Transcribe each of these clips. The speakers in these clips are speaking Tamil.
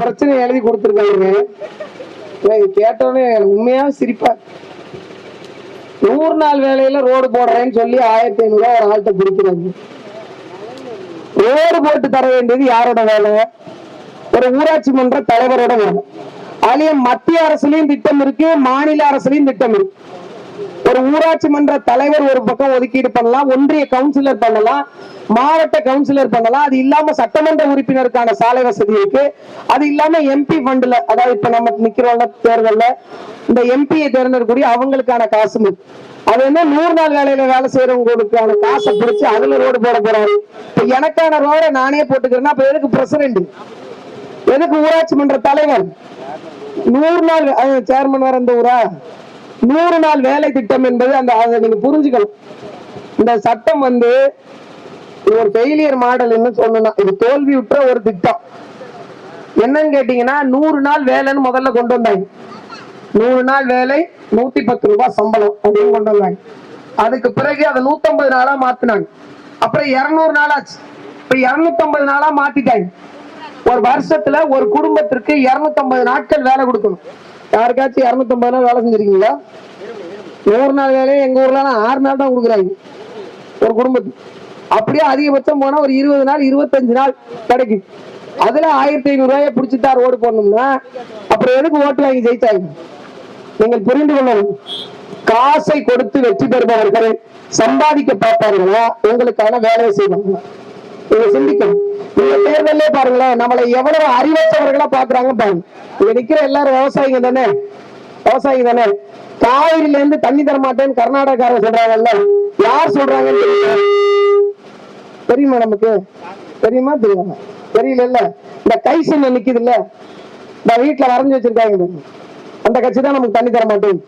பிரச்சனை எழுதி கொடுத்துருக்காங்க. கேட்டோடனே உண்மையா சிரிப்பா. நூறு நாள் வேலையில ரோடு போடுறேன்னு சொல்லி ஆயிரத்தி ஐநூறு ஒரு ஆள்கிட்ட பிடிக்கிறாங்க ரோடு போட்டு தர வேண்டியது யாரோட வேலை? ஒரு ஊராட்சி மன்ற தலைவரோட வேலை. அதுலயும் மத்திய அரசுலயும் திட்டம் இருக்கு மாநில அரசுலயும் திட்டம் இருக்கு. ஒரு ஊராட்சி மன்ற தலைவர் ஒரு பக்கம் ஒதுக்கீடு பண்ணலாம் ஒன்றிய கவுன்சிலர் பண்ணலாம் மாவட்ட கவுன்சிலர் பண்ணலாம். அது இல்லாம சட்டமன்ற உறுப்பினருக்கான சாலை வசதி இருக்கு. அது இல்லாம எம்பி ஃபண்ட்ல அதாவது இப்ப நம்ம நிக்கிறோம்ல தேர்தல்ல இந்த எம்பியை தேர்ந்தெடுக்கக்கூடிய அவங்களுக்கான காசு அது என்ன நூறு நாள் வேலையில வேலை செய்யறவங்களுக்கான காசை பிடிச்சு அதுல ரோடு போட போறாரு. இப்ப எனக்கான ரோட நானே போட்டுக்கிறேன்னா அப்ப எதுக்கு பிரசிடண்ட் எதுக்கு ஊராட்சி மன்ற தலைவர்? நூறு நாள் சேர்மன் வர இந்த ஊரா? நூறு நாள் வேலை திட்டம் என்பது அந்த அதை நீங்க புரிஞ்சுக்கணும். இந்த சட்டம் வந்து இது ஒரு ஃபெயிலியர் மாடல்னு சொல்லணும். இது தோல்வியுற்ற ஒரு திட்டம். என்னன்னு கேட்டீங்கன்னா நூறு நாள் வேலைன்னு முதல்ல கொண்டு வந்தாங்க. நூறு நாள் வேலை நூத்தி பத்து ரூபாய் சம்பளம் அப்படின்னு கொண்டு வந்தாங்க. அதுக்கு பிறகு அதை நூத்தம்பது நாளா மாத்தினாங்க. அப்புறம் இருநூறு நாள் ஆச்சு. இப்ப இருநூத்தம்பது நாளா மாத்திட்டாங்க. ஒரு வருஷத்துல ஒரு குடும்பத்திற்கு இருநூத்தம்பது நாட்கள் வேலை கொடுக்கணும். யாருக்காச்சும் இரநூத்தம்பது நாள் வேலை செஞ்சிருக்கீங்களா? நூறு நாள் வேலையை எங்க ஊர்ல ஆறு நாள் தான் கொடுக்குறாங்க. ஒரு குடும்பத்துக்கு அப்படியே அதிகபட்சம் போனா ஒரு இருபது நாள் இருபத்தஞ்சு நாள் கிடைக்கும். அதுல ஆயிரத்தி ஐநூறுரூவாயை பிடிச்சிட்டா ரோடு போடணும்னா அப்புறம் எதுக்கு ஓட்டு வாங்கி ஜெயிச்சாங்க? நீங்கள் புரிந்து கொள்ளணும். காசை கொடுத்து வெற்றி பெறுபவர்கள் சம்பாதிக்க பார்ப்பார்களா உங்களுக்கான வேலையை செய்வாங்களா நீங்க சிந்திக்கணும் இந்த தேர்தலே பாருங்களேன். நம்மளை எவ்வளவு அறிவற்றவர்களா பாக்குறாங்க பாருங்க. இங்க நிக்கிற எல்லாரும் விவசாயிங்க தானே? விவசாயிங்க தானே? காவிரில இருந்து தண்ணி தர மாட்டேன்னு கர்நாடகாரங்க சொல்றாங்கல்ல. யார் சொல்றாங்கன்னு தெரியுமா? நமக்கு? தெரியுமா? தெரியாம தெரியல இந்த கை சின்ன நிக்குது இல்ல இந்த வீட்டுல வரைஞ்சு வச்சிருக்காங்க அந்த கட்சி தான் நமக்கு தண்ணி தர மாட்டேன்.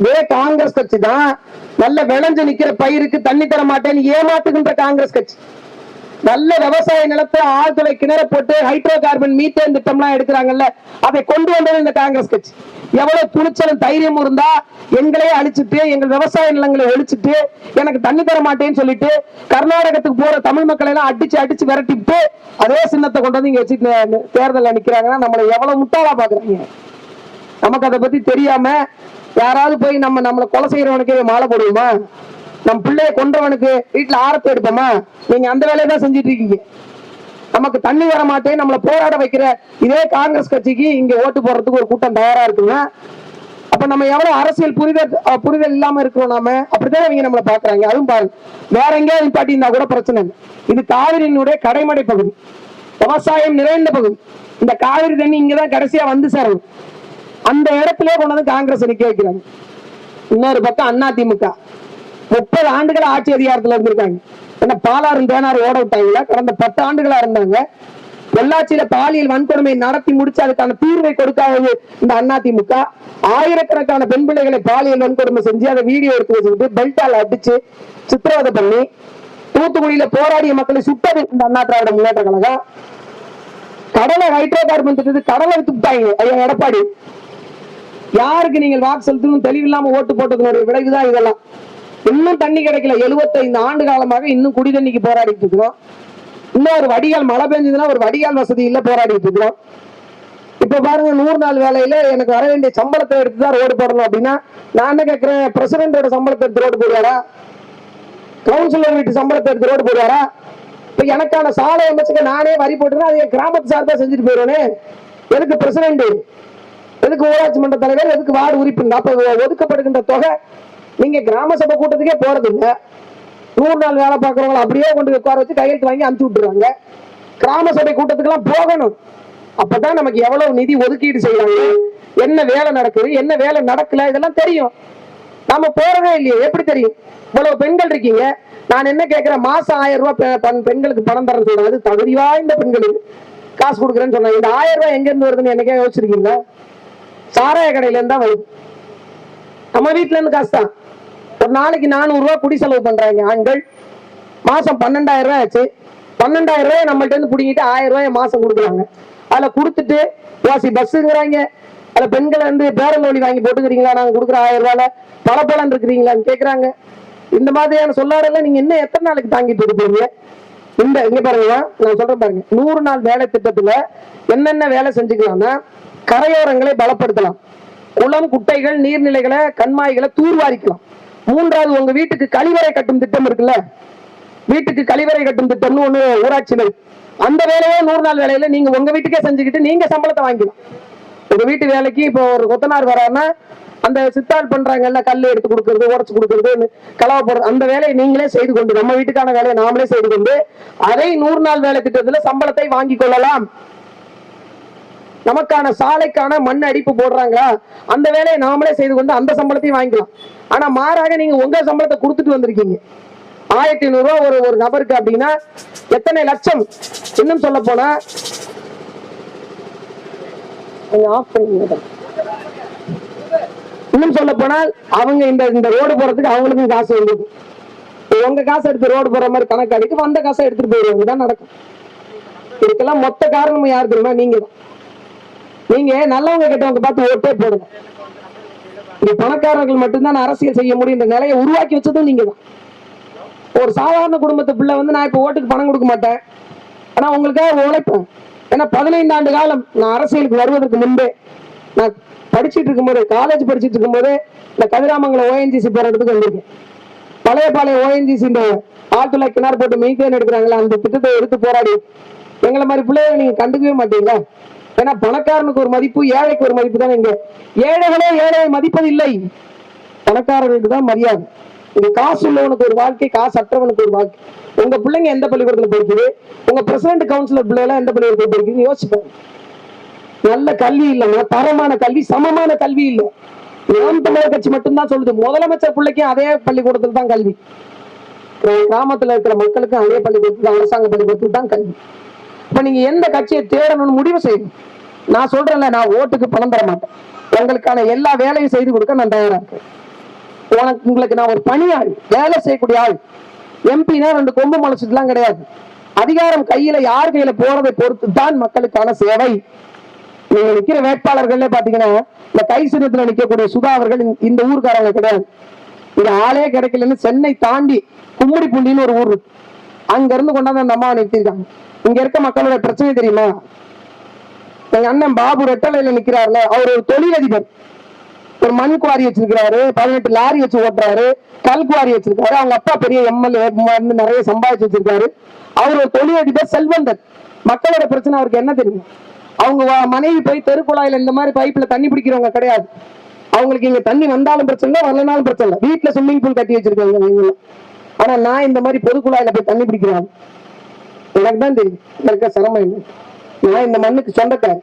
இதே காங்கிரஸ் கட்சி தான். நல்ல விளைஞ்சு நிக்கிற பயிருக்கு தண்ணி தர மாட்டேன்னு ஏமாத்துகின்ற காங்கிரஸ் கட்சி. நல்ல விவசாய நிலத்தை ஆழ்துளை கிணற போட்டு ஹைட்ரோ கார்பன் மீத்தேன் திட்டம்லாம் எடுக்கிறாங்கல்ல அதை கொண்டு வந்தது இந்த காங்கிரஸ் கட்சி. எவ்வளவு துணிச்சலும் தைரியமும் இருந்தா எங்களையே அழிச்சிட்டு எங்கள் விவசாய நிலங்களை ஒழிச்சிட்டு எனக்கு தண்ணி தர மாட்டேன்னு சொல்லிட்டு கர்நாடகத்துக்கு போற தமிழ் மக்களை எல்லாம் அடிச்சு அடிச்சு விரட்டிட்டு அதே சின்னத்தை கொண்டு வந்து இங்க வச்சு தேர்தலில் நிக்கிறாங்கன்னா நம்மளை எவ்வளவு முட்டாளா பாக்குறாங்க? நமக்கு அதை பத்தி தெரியாம யாராவது போய் நம்ம நம்மளை கொலை செய்யறவனுக்கு மாலை போடுவோமா? நம்ம பிள்ளைய கொன்றவனுக்கு வீட்டுல ஆரத்தை எடுப்போமா? நீங்க அந்த வேலையை தான் செஞ்சுட்டு இருக்கீங்க நமக்கு தண்ணி வர மாட்டேன் நம்மளை போராட வைக்கிற இதே காங்கிரஸ் கட்சிக்கு இங்க ஓட்டு போடுறதுக்கு ஒரு கூட்டம் தயாரா இருக்குன்னா அப்ப நம்ம எவ்வளவு அரசியல் புரிதல் புரிதல் இல்லாம இருக்கிறோம் நாம? அப்படிதான் இவங்க நம்மளை பாக்குறாங்க. அதுவும் பாருங்க. வேற எங்கேயாவது நிப்பாட்டி இருந்தா கூட பிரச்சனை இல்லை. இது காவிரியினுடைய கடைமடை பகுதி. விவசாயம் நிறைந்த பகுதி. இந்த காவிரி தண்ணி இங்கதான் கடைசியா வந்து சேரும் அந்த இடத்துல கொண்டு வந்து காங்கிரஸ் நிக்க வைக்கிறாங்க. இன்னொரு பக்கம் அதிமுக முப்பது ஆண்டுகள் ஆட்சி அதிகாரத்துல இருந்திருக்காங்க. என்ன பாலாறு தேனார் ஓட விட்டாங்களா? கடந்த பத்து ஆண்டுகளா இருந்தாங்க. பொள்ளாச்சியில பாலியல் வன்கொடுமை நடத்தி முடிச்சு அதுக்கான தீர்வை கொடுக்காதது இந்த அதிமுக. ஆயிரக்கணக்கான பெண் பிள்ளைகளை பாலியல் வன்கொடுமை செஞ்சு அதை வீடியோ எடுத்து வச்சுக்கிட்டு பெல்ட்டால் அடிச்சு சித்திரவதை பண்ணி தூத்துக்குடியில போராடிய மக்களை சுட்டது இந்த அண்ணா திராவிட முன்னேற்ற கழகம். கடலை ஹைட்ரோ கார்பன் திட்டத்துக்கு கடலை வித்துட்டாங்க ஐயா எடப்பாடி. யாருக்கு நீங்கள் வாக்கு செலுத்தணும் தெளிவில்லாம ஓட்டு போட்டதனுடைய விளைவுதான் இதெல்லாம். இன்னும் தண்ணி கிடைக்கல. 75 ஆண்டு காலமாக இன்னும் குடி தண்ணிக்கு போராடிட்டு இருக்கிறோம். இன்னும் ஒரு வடிகால் மழை பெஞ்சதுன்னா ஒரு வடிகால் வசதி இல்ல போராடிட்டு இருக்கிறோம். இப்ப பாருங்க நூறு நாள் வேலையில எனக்கு வர வேண்டிய சம்பளத்தை எடுத்து தான் ரோடு போடணும் அப்படின்னா நான் என்ன கேட்கிறேன்? பிரசிடண்டோட சம்பளத்தை எடுத்து ரோடு போடுவாரா? கவுன்சிலர் வீட்டு சம்பளத்தை எடுத்து ரோடு போடுவாரா? இப்ப எனக்கான சாலை அமைச்சுக்க நானே வரி போட்டுனா அது என் கிராமத்து சார்பா செஞ்சுட்டு போயிடுவேனே. எதுக்கு பிரசிடண்ட்? எதுக்கு ஊராட்சி மன்ற தலைவர்? எதுக்கு வார்டு உறுப்பினர்? அப்ப ஒதுக்கப்படுகின்ற தொகை நீங்க கிராம சபை கூட்டத்துக்கே போறது நூறு நாள் வேலை பார்க்கறவங்களை அப்படியே கொண்டு உட்கார வச்சு கையெழுத்து வாங்கி அனுப்பிச்சு விட்டுருவாங்க. கிராம சபை கூட்டத்துக்கெல்லாம் போகணும். அப்பதான் நமக்கு எவ்வளவு நிதி ஒதுக்கீடு செய்யறாங்க. என்ன வேலை நடக்குது என்ன வேலை நடக்கல இதெல்லாம் தெரியும். நம்ம போறதே இல்லையே எப்படி தெரியும்? இவ்வளவு பெண்கள் இருக்கீங்க. நான் என்ன கேட்கிறேன்? மாசம் ஆயிரம் ரூபாய் பெ- பெண்களுக்கு பணம் தரேன் சொல்றேன். அது தகுதி வாய்ந்த பெண்களுக்கு காசு கொடுக்குறேன்னு சொன்னாங்க. இந்த ஆயிரம் ரூபாய் எங்க இருந்து வருதுன்னு என்னைக்கே யோசிச்சிருக்கீங்களா? சாராய கடையில இருந்தா வருது நம்ம வீட்டுல இருந்து காசு தான். ஒரு நாளைக்கு நானூறு ரூபா குடி செலவு பண்றாங்க ஆண்கள். மாசம் பன்னெண்டாயிரம் ரூபாய் ஆச்சு. பன்னெண்டாயிரம் ரூபாய் நம்மள்ட்ட இருந்து பிடிங்கிட்டு ஆயிரம் ரூபாய் மாசம் கொடுக்குறாங்க. அதுல கொடுத்துட்டு வாசி பஸ்ஸுங்கிறாங்க. அதுல பெண்களை வந்து பேரலோலி வாங்கி போட்டுக்கிறீங்களா? நாங்க கொடுக்குற ஆயிரம் ரூபாயில பல இருக்கிறீங்களான்னு கேக்குறாங்க. இந்த மாதிரியான சொல்லாடல நீங்க இன்னும் எத்தனை நாளைக்கு தாங்கிட்டு இருப்பீங்க? இந்த இங்க பாருங்க நான் சொல்றேன் பாருங்க. நூறு நாள் வேலை திட்டத்துல என்னென்ன வேலை செஞ்சுக்கலாம்னா கரையோரங்களை பலப்படுத்தலாம். குளம் குட்டைகள் நீர்நிலைகளை கண்மாய்களை தூர்வாரிக்கலாம். மூன்றாவது உங்க வீட்டுக்கு கழிவறை கட்டும் திட்டம் இருக்குல்ல? வீட்டுக்கு கழிவறை கட்டும் திட்டம்னு ஒண்ணு ஊராட்சிகள் அந்த வேலையை நூறு நாள் வேலையில நீங்க உங்க வீட்டுக்கே செஞ்சுக்கிட்டு நீங்க சம்பளத்தை வாங்கிக்கலாம். உங்க வீட்டு வேலைக்கு இப்போ ஒரு கொத்தனார் வராருன்னா அந்த சித்தாள் பண்றாங்கல்ல கல் எடுத்து கொடுக்கறது உடச்சு கொடுக்கறது கலவை போடுறது அந்த வேலையை நீங்களே செய்து கொண்டு நம்ம வீட்டுக்கான வேலையை நாமளே செய்து கொண்டு அதை நூறு நாள் வேலை திட்டத்துல சம்பளத்தை வாங்கி கொள்ளலாம். நமக்கான சாலைக்கான மண் அடிப்பு போடுறாங்களா? அந்த வேலையை நாமளே செய்து கொண்டு அந்த சம்பளத்தையும் வாங்கிக்கலாம். ஆனா மாறாக நீங்க உங்க சம்பளத்தை கொடுத்துட்டு வந்திருக்கீங்க. ஆயிரத்தி ஐநூறு ரூபாய் ஒரு ஒரு நபருக்கு அப்படின்னா எத்தனை லட்சம்? இன்னும் சொல்ல போனா இன்னும் சொல்ல போனால் அவங்க இந்த இந்த ரோடு போறதுக்கு அவங்களுக்கும் காசு வந்துருக்கு உங்க காசு எடுத்து ரோடு போற மாதிரி கணக்கு அடிக்கு வந்த காசை எடுத்துட்டு போயிருவாங்க தான் நடக்கும். இதுக்கெல்லாம் மொத்த காரணம் யாரு தெரியுமா? நீங்க தான் நீங்க நல்லவங்க கெட்டவங்க பார்த்து ஓட்டே போடுங்க. இங்க பணக்காரர்கள் மட்டும்தான் அரசியல் செய்ய முடியும். இந்த நிலையை உருவாக்கி வச்சதும் நீங்க தான் ஒரு சாதாரண குடும்பத்து பிள்ளை வந்து நான் இப்ப ஓட்டுக்கு பணம் கொடுக்க மாட்டேன். ஆனா உங்களுக்காக உழைப்பேன். ஏன்னா பதினைந்து ஆண்டு காலம் நான் அரசியலுக்கு வருவதற்கு முன்பே நான் படிச்சிட்டு இருக்கும்போது காலேஜ் படிச்சிட்டு இருக்கும்போது இந்த கதிராமங்கலம் ஓஎன்ஜிசி போராட்டத்துக்கு வந்திருக்கேன். பழைய பழைய ஓஎன்ஜிசி இந்த ஆழ்துளை கிணறு போட்டு மீன் எடுக்கிறாங்களா அந்த திட்டத்தை எடுத்து போராடி. எங்களை மாதிரி பிள்ளைகளை நீங்க கண்டுக்கவே மாட்டீங்களா? ஏன்னா பணக்காரனுக்கு ஒரு மதிப்பு ஏழைக்கு ஒரு மதிப்பு தான் இங்க. ஏழைகளே ஏழையை மதிப்பதில்லை. பணக்காரர்களுக்கு தான் மரியாதை. இங்க காசு உள்ளவனுக்கு ஒரு வாழ்க்கை காசு அற்றவனுக்கு ஒரு வாழ்க்கை. உங்க பிள்ளைங்க எந்த பள்ளிக்கூடத்துல படிக்குது? உங்க பிரசிடண்ட் கவுன்சிலர் பிள்ளைகள் எந்த பள்ளிக்கூடத்துல படிக்குது யோசிப்பாங்க நல்ல கல்வி இல்லைன்னா தரமான கல்வி சமமான கல்வி இல்லை. நாம் தமிழர் கட்சி மட்டும்தான் சொல்லுது. முதலமைச்சர் பிள்ளைக்கும் அதே பள்ளிக்கூடத்துல தான் கல்வி. கிராமத்துல இருக்கிற மக்களுக்கும் அதே பள்ளிக்கூடத்துல அரசாங்க பள்ளிக்கூடத்துக்கு தான் கல்வி. இப்ப நீங்க எந்த கட்சியை தேடணும்னு முடிவு செய்யணும் நான் சொல்றேன்ல நான் ஓட்டுக்கு பணம் தர மாட்டேன். உங்களுக்கான எல்லா வேலையும் செய்து கொடுக்க நான் தயாராக இருக்கேன். உனக்கு உங்களுக்கு நான் ஒரு பணியாள் வேலை செய்யக்கூடிய ஆள். எம்பினா ரெண்டு கொம்பு முளைச்சிட்டுலாம் கிடையாது. அதிகாரம் கையில யார் கையில போறதை பொறுத்து தான் மக்களுக்கான சேவை. நீங்க நிக்கிற வேட்பாளர்கள்ல பாத்தீங்கன்னா இந்த கை சின்னத்துல நிக்கக்கூடிய சுதா அவர்கள் இந்த- ஊருக்காரங்க கிடையாது. இங்க ஆளே கிடைக்கலன்னு சென்னை தாண்டி கும்மிடிப்பூண்டின்னு ஒரு ஊர் இருக்கு. அங்க இருந்து கொண்டாந்து அந்த அம்மாவை நிறுத்திருக்காங்க இங்க இருக்க மக்களோட பிரச்சனை தெரியுமா? எங்க அண்ணன் பாபு ரெட்டலையில நிக்கிறாருல அவர் ஒரு தொழிலதிபர். ஒரு மண் குவாரி வச்சிருக்கிறாரு பதினெட்டு லாரி வச்சு ஓட்டுறாரு கல் குவாரி வச்சிருக்காரு அவங்க அப்பா பெரிய எம்எல்ஏ நிறைய சம்பாதிச்சு வச்சிருக்காரு. அவர் ஒரு தொழிலதிபர் செல்வந்தர். மக்களோட பிரச்சனை அவருக்கு என்ன தெரியும்? அவங்க மனைவி போய் தெருக்குழாயில இந்த மாதிரி பைப்ல தண்ணி பிடிக்கிறவங்க கிடையாது. அவங்களுக்கு இங்க தண்ணி வந்தாலும் பிரச்சனை வரலனாலும் பிரச்சனை வீட்டுல ஸ்விம்மிங் பூல் கட்டி வச்சிருக்காங்க ஆனா நான் இந்த மாதிரி பொது குழாயில போய் தண்ணி பிடிக்கிறேன். எனக்கு தான் தெரியும். இருக்க சிரமம் என்ன நான் இந்த மண்ணுக்கு சொந்தக்காரன்.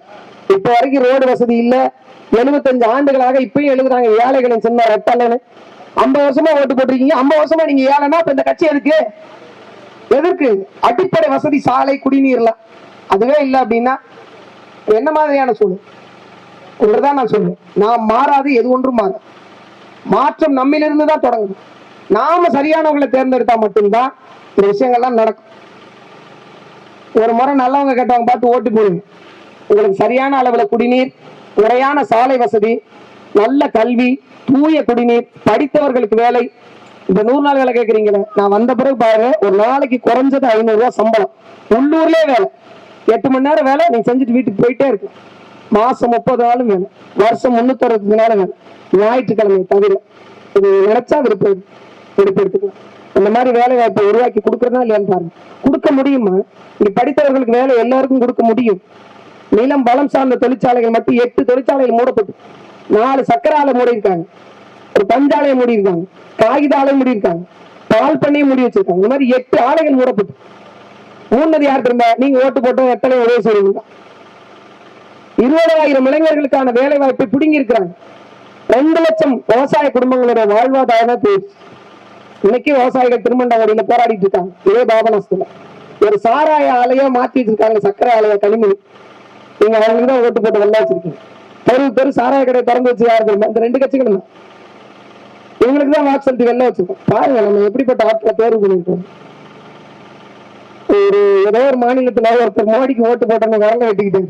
இப்ப வரைக்கும் ரோடு வசதி இல்ல. எழுபத்தஞ்சு ஆண்டுகளாக இப்பயும் எழுதுறாங்க ஏழைகளின் சின்ன ரெட்டலன்னு. ஐம்பது வருஷமா ஓட்டு போட்டிருக்கீங்க. ஐம்பது வருஷமா நீங்க ஏழைனா இப்ப இந்த கட்சி எதுக்கு? எதற்கு? அடிப்படை வசதி சாலை குடிநீர்லாம். அதுவே இல்லை அப்படின்னா என்ன மாதிரியான சூழல்? ஒன்றுதான் நான் சொல்லுவேன் நான் மாறாது எது ஒன்றும் மாறாது. மாற்றம் நம்மிலிருந்து தான் தொடங்கும் நாம சரியானவங்களை தேர்ந்தெடுத்தா மட்டும்தான் இந்த விஷயங்கள்லாம் நடக்கும். ஒரு முறை நல்லவங்க கேட்டவங்க பார்த்து ஓட்டு போடுங்க. உங்களுக்கு சரியான அளவுல குடிநீர் முறையான சாலை வசதி நல்ல கல்வி தூய குடிநீர் படித்தவர்களுக்கு வேலை. இந்த நூறு நாள் வேலை கேட்குறீங்களே நான் வந்த பிறகு பாருங்க ஒரு நாளைக்கு குறைஞ்சது ஐநூறு ரூபா சம்பளம். உள்ளூர்லயே வேலை. எட்டு மணி நேரம் வேலை நீங்க செஞ்சுட்டு வீட்டுக்கு போயிட்டே இருக்கு மாசம் முப்பது நாளும் வேலை. வருஷம் முன்னூத்தி அறுபத்தஞ்சு நாளும் வேலை. ஞாயிற்றுக்கிழமை தவிர இது நினைச்சா விருப்பம் எடுத்துக்கலாம் அந்த மாதிரி வேலை வாய்ப்பை உருவாக்கி கொடுக்கறதா இல்லையான்னு பாருங்க. கொடுக்க முடியுமா? இங்க படித்தவர்களுக்கு வேலை எல்லாருக்கும் கொடுக்க முடியும். நிலம் பலம் சார்ந்த தொழிற்சாலைகள் மட்டும் எட்டு தொழிற்சாலைகள் மூடப்பட்டு நாலு சக்கர ஆலை மூடி ஒரு பஞ்சாலையை மூடியிருக்காங்க. காகித ஆலை மூடியிருக்காங்க. பால் பண்ணையை மூடி வச்சிருக்காங்க. இந்த மாதிரி எட்டு ஆலைகள் மூடப்பட்டு. மூணது யார் இருந்தா நீங்க ஓட்டு போட்டோம் எத்தனை உதவி செய்வீங்க இருபதாயிரம் இளைஞர்களுக்கான வேலை வாய்ப்பை பிடுங்கி இருக்கிறாங்க ரெண்டு லட்சம் விவசாய குடும்பங்களோட வாழ்வாதாரம் போயிடுச்சு. இன்னைக்கு விவசாயிகள் திருமண்டவடியில போராடிட்டு இருக்காங்க. இதே பாபநாசத்துல. ஒரு சாராய ஆலையா மாத்தி இருக்காங்க. சக்கரை ஆலைய களிமணி நீங்க அவங்களுக்கு தான் ஓட்டு போட்டு வெள்ள வச்சிருக்கீங்க. தெரு தெரு சாராய கடை திறந்து வச்சு யாரு தெரியுமா? இந்த ரெண்டு கட்சிகளும் தான். இவங்களுக்கு தான் வாக்கு செலுத்தி வெள்ள வச்சிருக்கோம். பாருங்க நம்ம எப்படிப்பட்ட ஆட்களை தேர்வு பண்ணிருக்கோம் ஒரு ஏதோ ஒரு மாநிலத்துல ஒருத்தர் மோடிக்கு ஓட்டு போட்டவங்க வரல வெட்டிக்கிட்டு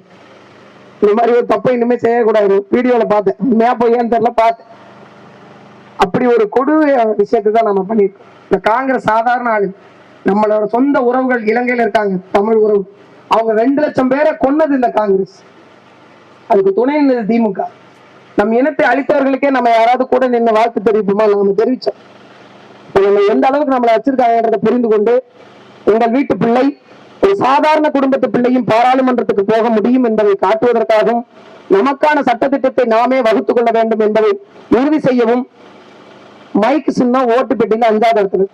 இந்த மாதிரி ஒரு தப்பை இனிமே செய்யக்கூடாது. வீடியோல பார்த்தேன். மேப்போ போய் ஏன்னு தெரியல பார்த்தேன். அப்படி ஒரு கொடு விஷயத்தை தான் நம்ம பண்ணியிருக்கோம் இந்த காங்கிரஸ் சாதாரண ஆளு. நம்மளோட சொந்த உறவுகள் இலங்கையில இருக்காங்க தமிழ் உறவு. அவங்க ரெண்டு லட்சம் பேரை கொன்னது இந்த காங்கிரஸ். அதுக்கு துணை நின்றது திமுக. நம் இனத்தை அழித்தவர்களுக்கே நம்ம யாராவது கூட நின்று வாழ்த்து தெரிவிப்போமா? நம்ம தெரிவிச்சோம். நம்ம எந்த அளவுக்கு நம்மளை வச்சிருக்காங்கன்றதை புரிந்து கொண்டு உங்கள் வீட்டு பிள்ளை ஒரு சாதாரண குடும்பத்து பிள்ளையும் பாராளுமன்றத்துக்கு போக முடியும் என்பதை காட்டுவதற்காகவும் நமக்கான சட்டத்திட்டத்தை நாமே வகுத்துக் கொள்ள வேண்டும் என்பதை உறுதி செய்யவும் மைக்கு சின்ன ஓட்டு பெட்டியில அஞ்சாவது இடத்துல.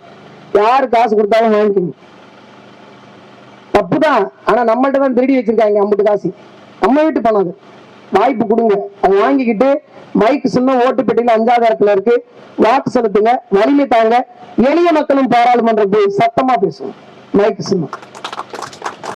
யாரு காசு கொடுத்தாலும் வாங்கிக்கணும். தப்புதான் ஆனா நம்மள்ட்ட தான் திருடி வச்சிருக்காங்க அம்புட்டு காசு. நம்ம வீட்டு பணம் அது. வாய்ப்பு கொடுங்க. அதை வாங்கிக்கிட்டு மைக்கு சின்ன ஓட்டு பெட்டியில அஞ்சாவது இடத்துல இருக்கு. வாக்கு செலுத்துங்க. வலிமை தாங்க. எளிய மக்களும் பாராளுமன்றம் போய் சத்தமா பேசுவோம். மைக்கு சின்னம்